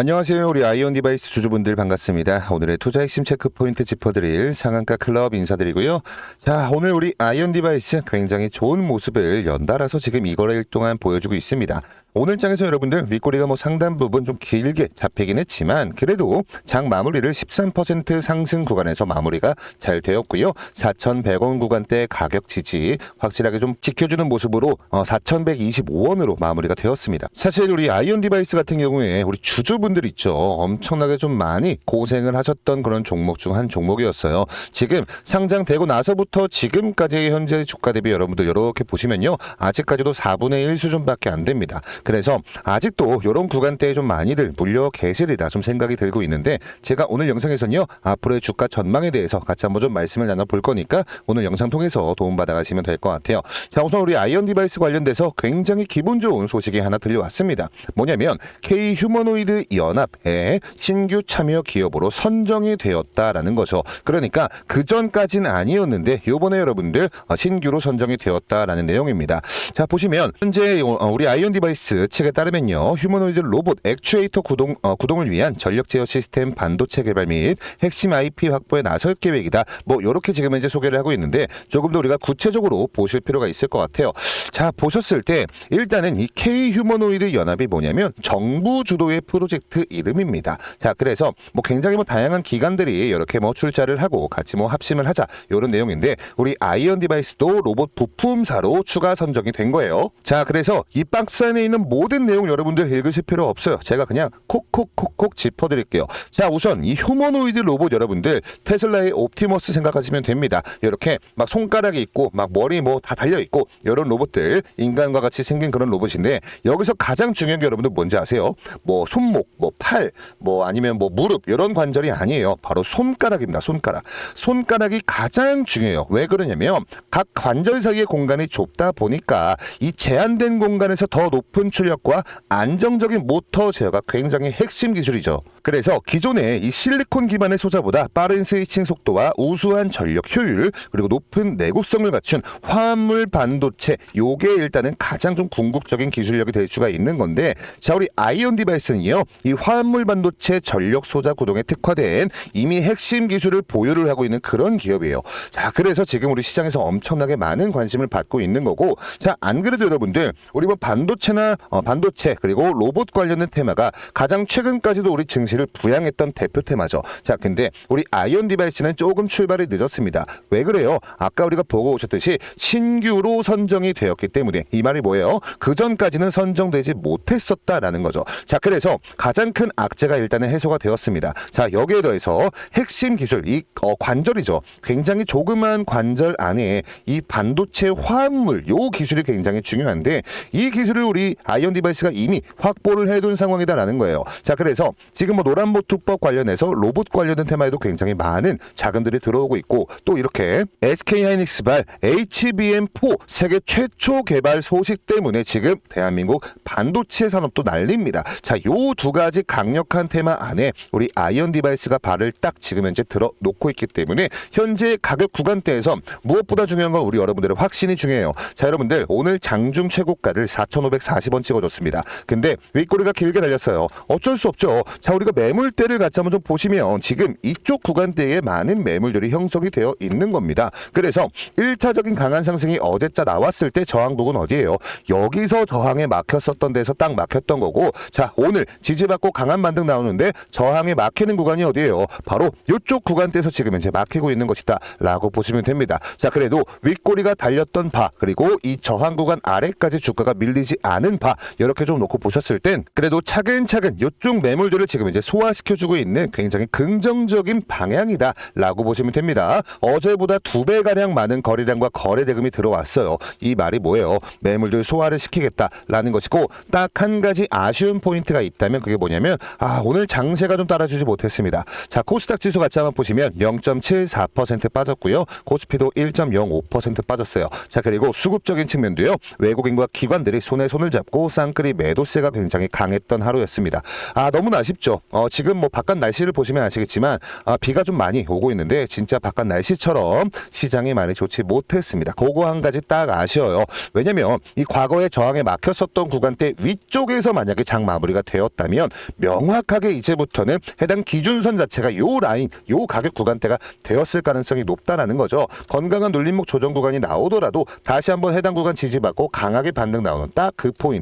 안녕하세요. 우리 아이온 디바이스 주주분들 반갑습니다. 오늘의 투자 핵심 체크 포인트 짚어드릴 상한가 클럽 인사드리고요. 자, 오늘 우리 아이온 디바이스 굉장히 좋은 모습을 연달아서 지금 이거래일 동안 보여주고 있습니다. 오늘 장에서 여러분들 윗꼬리가 뭐 상단 부분 좀 길게 잡히긴 했지만 그래도 장 마무리를 13% 상승 구간에서 마무리가 잘 되었고요. 4,100원 구간대 가격 지지 확실하게 좀 지켜주는 모습으로 어, 4,125원으로 마무리가 되었습니다. 사실 우리 아이온 디바이스 같은 경우에 우리 주주분들 있죠. 엄청나게 좀 많이 고생을 하셨던 그런 종목 중 한 종목이었어요. 지금 상장되고 나서부터 지금까지 현재 주가 대비 여러분들 이렇게 보시면요. 아직까지도 4분의 1 수준밖에 안 됩니다. 그래서 아직도 이런 구간대에 좀 많이들 물려 계시리라 좀 생각이 들고 있는데 제가 오늘 영상에서는요. 앞으로의 주가 전망에 대해서 같이 한번 좀 말씀을 나눠볼 거니까 오늘 영상 통해서 도움받아 가시면 될 것 같아요. 자, 우선 우리 아이언 디바이스 관련돼서 굉장히 기분 좋은 소식이 하나 들려왔습니다. 뭐냐면 K 휴머노이드 연합에 신규 참여 기업으로 선정이 되었다라는 거죠. 그러니까 그 전까진 아니었는데 요번에 여러분들 어, 신규로 선정이 되었다라는 내용입니다. 자, 보시면 현재 어, 우리 아이언 디바이스 측에 따르면요. 휴머노이드 로봇 액추에이터 구동 어, 구동을 위한 전력 제어 시스템 반도체 개발 및 핵심 IP 확보에 나설 계획이다. 뭐 요렇게 지금 현재 소개를 하고 있는데 조금 더 우리가 구체적으로 보실 필요가 있을 것 같아요. 자, 보셨을 때 일단은 이 K 휴머노이드 연합이 뭐냐면 정부 주도의 프로젝트 이름입니다. 자, 그래서 뭐 굉장히 뭐 다양한 기관들이 이렇게 뭐 출자를 하고 같이 뭐 합심을 하자 이런 내용인데 우리 아이언 디바이스도 로봇 부품사로 추가 선정이 된 거예요. 자, 그래서 이 박스 안에 있는 모든 내용 여러분들 읽으실 필요 없어요. 제가 그냥 콕콕콕콕 짚어드릴게요. 자, 우선 이 휴머노이드 로봇 여러분들 테슬라의 옵티머스 생각하시면 됩니다. 이렇게 막 손가락이 있고 막 머리 뭐 다 달려 있고 이런 로봇들 인간과 같이 생긴 그런 로봇인데 여기서 가장 중요한 게 여러분들 뭔지 아세요? 뭐 손목, 뭐 팔, 뭐 아니면 뭐 무릎 이런 관절이 아니에요. 바로 손가락입니다. 손가락. 손가락이 가장 중요해요. 왜 그러냐면 각 관절 사이의 공간이 좁다 보니까 이 제한된 공간에서 더 높은 출력과 안정적인 모터 제어가 굉장히 핵심 기술이죠. 그래서 기존의 이 실리콘 기반의 소자보다 빠른 스위칭 속도와 우수한 전력 효율 그리고 높은 내구성을 갖춘 화합물 반도체 요게 일단은 가장 좀 궁극적인 기술력이 될 수가 있는 건데 자 우리 아이온 디바이스는요 이 화합물 반도체 전력 소자 구동에 특화된 이미 핵심 기술을 보유를 하고 있는 그런 기업이에요. 자 그래서 지금 우리 시장에서 엄청나게 많은 관심을 받고 있는 거고 자 안 그래도 여러분들 우리 뭐 반도체나 어, 반도체 그리고 로봇 관련된 테마가 가장 최근까지도 우리 증시를 부양했던 대표 테마죠. 자 근데 우리 아이온 디바이스는 조금 출발이 늦었습니다. 왜 그래요? 아까 우리가 보고 오셨듯이 신규로 선정이 되었기 때문에 이 말이 뭐예요? 그 전까지는 선정되지 못했었다라는 거죠. 자 그래서 가장 큰 악재가 일단은 해소가 되었습니다. 자 여기에 더해서 핵심 기술 이 어, 관절이죠. 굉장히 조그만 관절 안에 이 반도체 화합물 요 기술이 굉장히 중요한데 이 기술을 우리 아이언 디바이스가 이미 확보를 해둔 상황이다라는 거예요. 자 그래서 지금 뭐 노란보투법 관련해서 로봇 관련된 테마에도 굉장히 많은 자금들이 들어오고 있고 또 이렇게 SK 하이닉스발 HBM4 세계 최초 개발 소식 때문에 지금 대한민국 반도체 산업도 난립니다. 자, 요 두 가지 강력한 테마 안에 우리 아이언 디바이스가 발을 딱 지금 현재 들어 놓고 있기 때문에 현재 가격 구간대에서 무엇보다 중요한 건 우리 여러분들의 확신이 중요해요. 자, 여러분들 오늘 장중 최고가를 4,540원 찍어줬습니다. 근데 윗꼬리가 길게 달렸어요. 어쩔 수 없죠. 자, 우리가 매물대를 같이 한번 좀 보시면 지금 이쪽 구간대에 많은 매물들이 형성이 되어 있는 겁니다. 그래서 1차적인 강한 상승이 어제자 나왔을 때 저항 부근 어디예요? 여기서 저항에 막혔었던 데서 딱 막혔던 거고 자 오늘 지지받고 강한 반등 나오는데 저항에 막히는 구간이 어디예요? 바로 이쪽 구간대에서 지금 현재 막히고 있는 것이다 라고 보시면 됩니다. 자 그래도 윗꼬리가 달렸던 바 그리고 이 저항 구간 아래까지 주가가 밀리지 않은 바 이렇게 좀 놓고 보셨을 땐 그래도 차근차근 이쪽 매물들을 지금 이제 소화시켜주고 있는 굉장히 긍정적인 방향이다 라고 보시면 됩니다. 어제보다 두 배 가량 많은 거래량과 거래 대금이 들어왔어요. 이 말이 뭐예요? 매물들 소화를 시키겠다라는 것이고 딱 한 가지 아쉬운 포인트가 있다면 그게 뭐냐면 아 오늘 장세가 좀 따라주지 못했습니다. 자 코스닥 지수 같이 한번 보시면 0.74% 빠졌고요. 코스피도 1.05% 빠졌어요. 자 그리고 수급적인 측면도요. 외국인과 기관들이 손에 손을 잡고 어렵고 쌍끌이 매도세가 굉장히 강했던 하루였습니다. 아 너무나 아쉽죠. 어, 지금 뭐 바깥 날씨를 보시면 아시겠지만 아, 비가 좀 많이 오고 있는데 진짜 바깥 날씨처럼 시장이 많이 좋지 못했습니다. 그거 한 가지 딱 아쉬워요. 왜냐면 이 과거에 저항에 막혔었던 구간대 위쪽에서 만약에 장 마무리가 되었다면 명확하게 이제부터는 해당 기준선 자체가 요 라인, 요 가격 구간대가 되었을 가능성이 높다라는 거죠. 건강한 눌림목 조정 구간이 나오더라도 다시 한번 해당 구간 지지받고 강하게 반등 나오는 딱 그 포인트.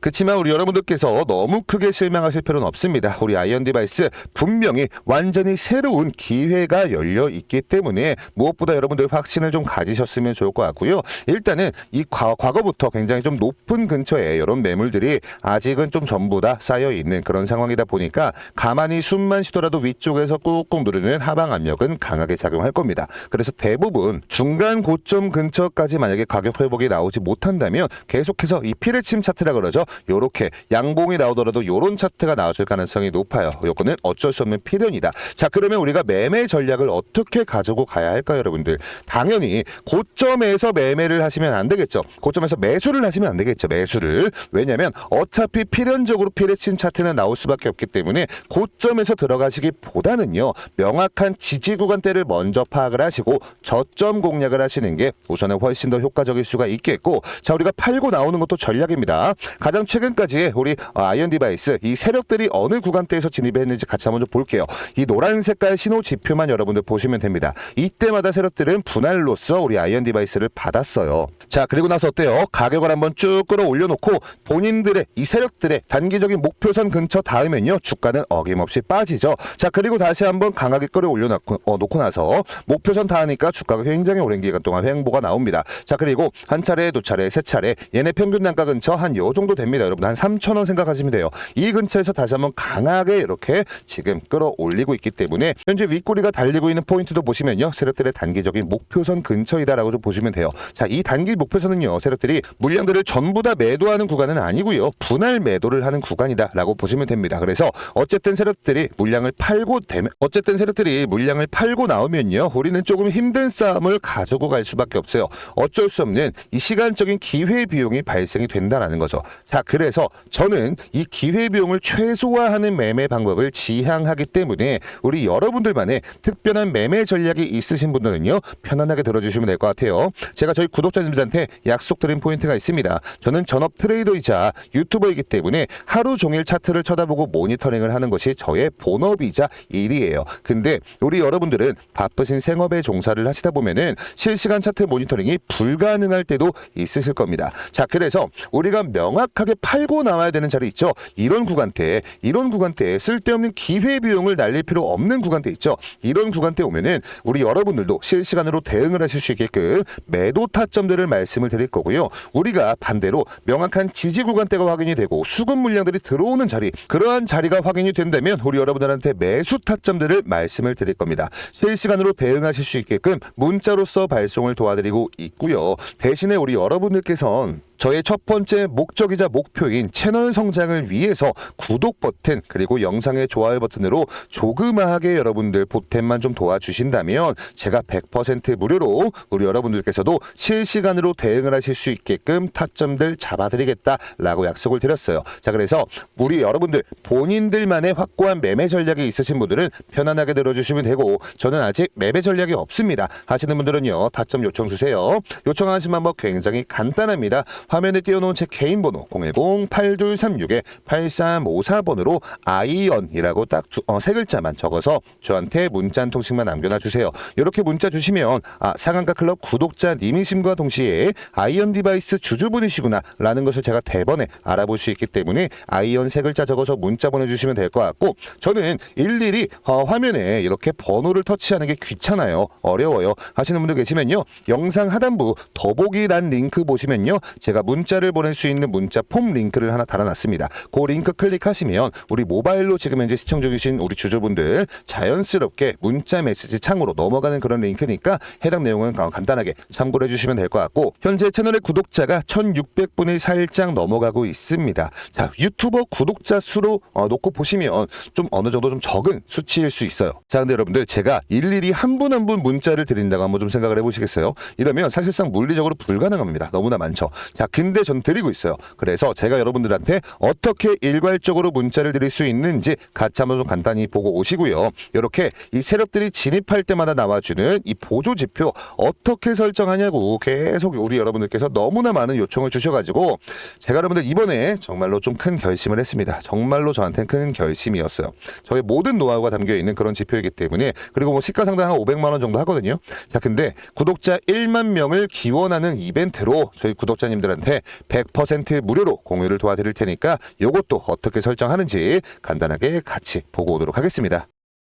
그렇지만 우리 여러분들께서 너무 크게 실망하실 필요는 없습니다. 우리 아이언 디바이스 분명히 완전히 새로운 기회가 열려 있기 때문에 무엇보다 여러분들 확신을 좀 가지셨으면 좋을 것 같고요. 일단은 이 과, 과거부터 굉장히 좀 높은 근처에 이런 매물들이 아직은 좀 전부 다 쌓여 있는 그런 상황이다 보니까 가만히 숨만 쉬더라도 위쪽에서 꾹꾹 누르는 하방 압력은 강하게 작용할 겁니다. 그래서 대부분 중간 고점 근처까지 만약에 가격 회복이 나오지 못한다면 계속해서 이 피레침 차 트라 그러죠. 요렇게 양봉이 나오더라도 요런 차트가 나와줄 가능성이 높아요. 요거는 어쩔 수 없는 필연이다. 자, 그러면 우리가 매매 전략을 어떻게 가지고 가야 할까요, 여러분들? 당연히 고점에서 매매를 하시면 안 되겠죠. 고점에서 매수를 하시면 안 되겠죠. 매수를. 왜냐면 어차피 필연적으로 피레침 차트는 나올 수밖에 없기 때문에 고점에서 들어가시기보다는요. 명확한 지지 구간대를 먼저 파악을 하시고 저점 공략을 하시는 게 우선은 훨씬 더 효과적일 수가 있겠고 자 우리가 팔고 나오는 것도 전략입니다. 가장 최근까지 우리 아이언 디바이스 이 세력들이 어느 구간대에서 진입했는지 같이 한번 좀 볼게요. 이 노란 색깔 신호 지표만 여러분들 보시면 됩니다. 이때마다 세력들은 분할로서 우리 아이언 디바이스를 받았어요. 자 그리고 나서 어때요? 가격을 한번 쭉 끌어올려 놓고 본인들의 이 세력들의 단기적인 목표선 근처 닿으면요 주가는 어김없이 빠지죠. 자 그리고 다시 한번 강하게 끌어올려 놓고, 어, 놓고 나서 목표선 닿으니까 주가가 굉장히 오랜 기간 동안 횡보가 나옵니다. 자 그리고 한 차례 두 차례 세 차례 얘네 평균 단가 근처 한요 정도 됩니다. 여러분 한 3천 원 생각하시면 돼요. 이 근처에서 다시 한번 강하게 이렇게 지금 끌어올리고 있기 때문에 현재 윗꼬리가 달리고 있는 포인트도 보시면요 세력들의 단기적인 목표선 근처이다라고 좀 보시면 돼요. 자 이 단기 목표선은요 세력들이 물량들을 전부 다 매도하는 구간은 아니고요 분할 매도를 하는 구간이다라고 보시면 됩니다. 그래서 어쨌든 세력들이 물량을 팔고 되면 어쨌든 세력들이 물량을 팔고 나오면요 우리는 조금 힘든 싸움을 가지고 갈 수밖에 없어요. 어쩔 수 없는 이 시간적인 기회 비용이 발생이 된다라는 거 죠. 자 그래서 저는 이 기회 비용을 최소화하는 매매 방법을 지향하기 때문에 우리 여러분들만의 특별한 매매 전략이 있으신 분들은요 편안하게 들어주시면 될 것 같아요. 제가 저희 구독자님들한테 약속드린 포인트가 있습니다. 저는 전업 트레이더이자 유튜버이기 때문에 하루 종일 차트를 쳐다보고 모니터링을 하는 것이 저의 본업이자 일이에요. 근데 우리 여러분들은 바쁘신 생업에 종사를 하시다 보면은 실시간 차트 모니터링이 불가능할 때도 있으실 겁니다. 자, 그래서 우리가 명확하게 팔고 나와야 되는 자리 있죠. 이런 구간대, 이런 구간대 쓸데없는 기회 비용을 날릴 필요 없는 구간대 있죠. 이런 구간대 오면은 우리 여러분들도 실시간으로 대응을 하실 수 있게끔 매도 타점들을 말씀을 드릴 거고요. 우리가 반대로 명확한 지지 구간대가 확인이 되고 수급 물량들이 들어오는 자리, 그러한 자리가 확인이 된다면 우리 여러분들한테 매수 타점들을 말씀을 드릴 겁니다. 실시간으로 대응하실 수 있게끔 문자로서 발송을 도와드리고 있고요. 대신에 우리 여러분들께선 저의 첫 번째 목적이자 목표인 채널 성장을 위해서 구독 버튼 그리고 영상의 좋아요 버튼으로 조그마하게 여러분들 보탬만 좀 도와주신다면 제가 100% 무료로 우리 여러분들께서도 실시간으로 대응을 하실 수 있게끔 타점들 잡아드리겠다라고 약속을 드렸어요. 자 그래서 우리 여러분들 본인들만의 확고한 매매 전략이 있으신 분들은 편안하게 들어주시면 되고 저는 아직 매매 전략이 없습니다 하시는 분들은요 타점 요청 주세요. 요청하신 방법 굉장히 간단합니다. 화면에 띄워놓은 제 개인 번호 010-8236-8354번으로 아이언이라고 딱 세 글자만 적어서 저한테 문자 한 통씩만 남겨놔 주세요. 이렇게 문자 주시면 아 상한가 클럽 구독자님이심과 동시에 아이언 디바이스 주주분이시구나 라는 것을 제가 대번에 알아볼 수 있기 때문에 아이언 세 글자 적어서 문자 보내주시면 될 것 같고 저는 일일이 어, 화면에 이렇게 번호를 터치하는 게 귀찮아요. 어려워요. 하시는 분들 계시면요. 영상 하단부 더보기란 링크 보시면요. 제가 문자를 보낼 수 있는 문자 폼 링크를 하나 달아놨습니다. 그 링크 클릭하시면 우리 모바일로 지금 현재 시청 중이신 우리 주주분들 자연스럽게 문자 메시지 창으로 넘어가는 그런 링크니까 해당 내용은 간단하게 참고를 해주시면 될 것 같고 현재 채널의 구독자가 1600분이 살짝 넘어가고 있습니다. 자 유튜버 구독자 수로 어, 놓고 보시면 좀 어느 정도 좀 적은 수치일 수 있어요. 자 근데 여러분들 제가 일일이 한 분 한분 문자를 드린다고 한번 좀 생각을 해보시겠어요? 이러면 사실상 물리적으로 불가능합니다. 너무나 많죠. 자 자, 근데 전 드리고 있어요. 그래서 제가 여러분들한테 어떻게 일괄적으로 문자를 드릴 수 있는지 같이 한번 좀 간단히 보고 오시고요. 이렇게 이 세력들이 진입할 때마다 나와주는 이 보조 지표 어떻게 설정하냐고 계속 우리 여러분들께서 너무나 많은 요청을 주셔가지고 제가 여러분들 이번에 정말로 좀 큰 결심을 했습니다. 정말로 저한테는 큰 결심이었어요. 저의 모든 노하우가 담겨 있는 그런 지표이기 때문에 그리고 뭐 시가상당 한 500만 원 정도 하거든요. 자, 근데 구독자 1만 명을 기원하는 이벤트로 저희 구독자님들한테 100% 무료로 공유를 도와드릴 테니까 요것도 어떻게 설정하는지 간단하게 같이 보고 오도록 하겠습니다.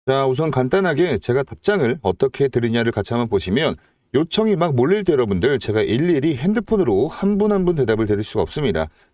자, 우선 간단하게 제가 답장을 어떻게 드리냐를 같이 한번 보시면 요청이 막 몰릴 때 여러분들 제가 일일이 핸드폰으로 한 분 한 분 대답을 드릴 수가 없습니다.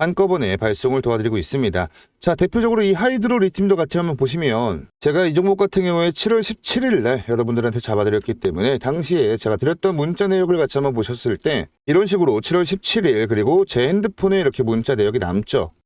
한꺼번에 발송을 도와드리고 있습니다. 자, 대표적으로 이 하이드로 리튬도 같이 한번 보시면 제가 이 종목 같은 경우에 7월 17일 날 여러분들한테 잡아드렸기 때문에 당시에 제가 드렸던 문자 내역을 같이 한번 보셨을 때 이런 식으로 7월 17일 그리고 제 핸드폰에 이렇게 문자 내역이 남죠.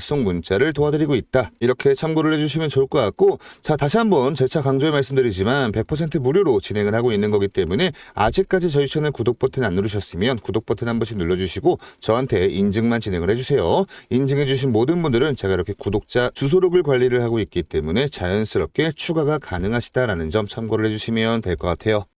송 문자를 도와드리고 있다. 이렇게 참고를 해주시면 좋을 것 같고 자 다시 한번 재차 강조해 말씀드리지만 100% 무료로 진행을 하고 있는 거기 때문에 아직까지 저희 채널 구독 버튼 안 누르셨으면 구독 버튼 한 번씩 눌러주시고 저한테 인증만 진행을 해주세요. 인증해주신 모든 분들은 제가 이렇게 구독자 주소록을 관리를 하고 있기 때문에 자연스럽게 추가가 가능하시다라는 점 참고를 해주시면 될 것 같아요.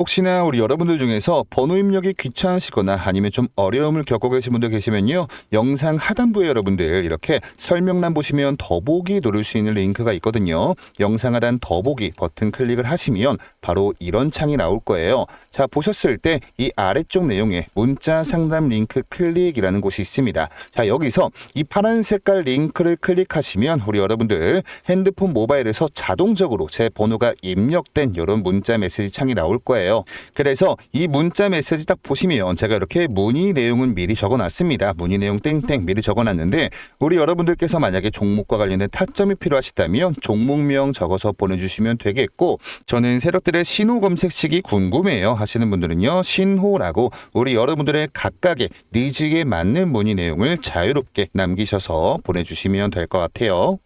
혹시나 우리 여러분들 중에서 번호 입력이 귀찮으시거나 아니면 좀 어려움을 겪고 계신 분들 계시면요. 영상 하단부에 여러분들 이렇게 설명란 보시면 더보기 누를 수 있는 링크가 있거든요. 영상 하단 더보기 버튼 클릭을 하시면 바로 이런 창이 나올 거예요. 자, 보셨을 때 이 아래쪽 내용에 문자 상담 링크 클릭이라는 곳이 있습니다. 자, 여기서 이 파란 색깔 링크를 클릭하시면 우리 여러분들 핸드폰 모바일에서 자동적으로 제 번호가 입력된 이런 문자 메시지 창이 나올 거예요. 그래서 이 문자 메시지 딱 보시면 제가 이렇게 문의 내용은 미리 적어 놨습니다. 문의 내용 땡땡 미리 적어 놨는데 우리 여러분들께서 만약에 종목과 관련된 타점이 필요하시다면 종목명 적어서 보내주시면 되겠고 저는 세력들의 신호 검색식이 궁금해요 하시는 분들은요 신호라고 우리 여러분들의 각각의 니즈에 맞는 문의 내용을 자유롭게 남기셔서 보내주시면 될 것 같아요.